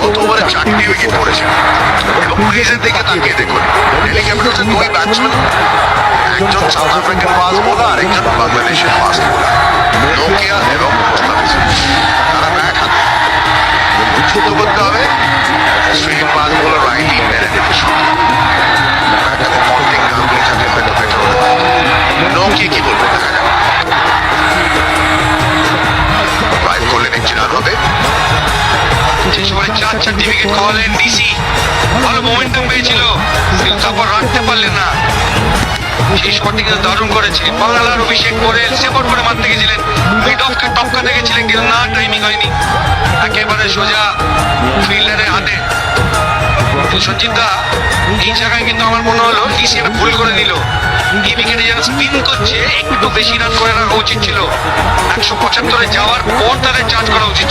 গত ওভারে চারটি উইকেট পড়েছে এবং ক্রিজের দিকে তাকিয়ে দেখুন দিল্লি ক্যাপিটালসের দুই ব্যাটসম্যান একজন সাউথ আফ্রিকান ফাস্ট বোলার আরেকজন বাংলাদেশের ফাস্ট বোলার নোকিয়া এবং মোস্তাফিজ শেষ ওভারে চার চারটি উইকেট খাওয়ালেন ডিসি ভালো মোমেন্টাম পেয়েছিল। কিন্তু তারপর রাখতে পারলেন না। সেই শটটি কিন্তু দারুণ করেছে। বাংলার অভিষেক করে সেপট করে মারতে গেছিলেন। মিড অফকে টপকাতে গেছিলেন কিন্তু না টাইমিং হয়নি। একেবারে সোজা ফিল্ডারের হাতে। সঞ্জিত দা এই জায়গায় কিন্তু আমার মনে হলো ডিসি একটা ভুল করে দিল। এই উইকেটে যেন স্পিন করছে একটু বেশি রান করে রাখা উচিত ছিল। একশো পঁচাত্তরে যাওয়ার পর তাদের চার্জ করা উচিত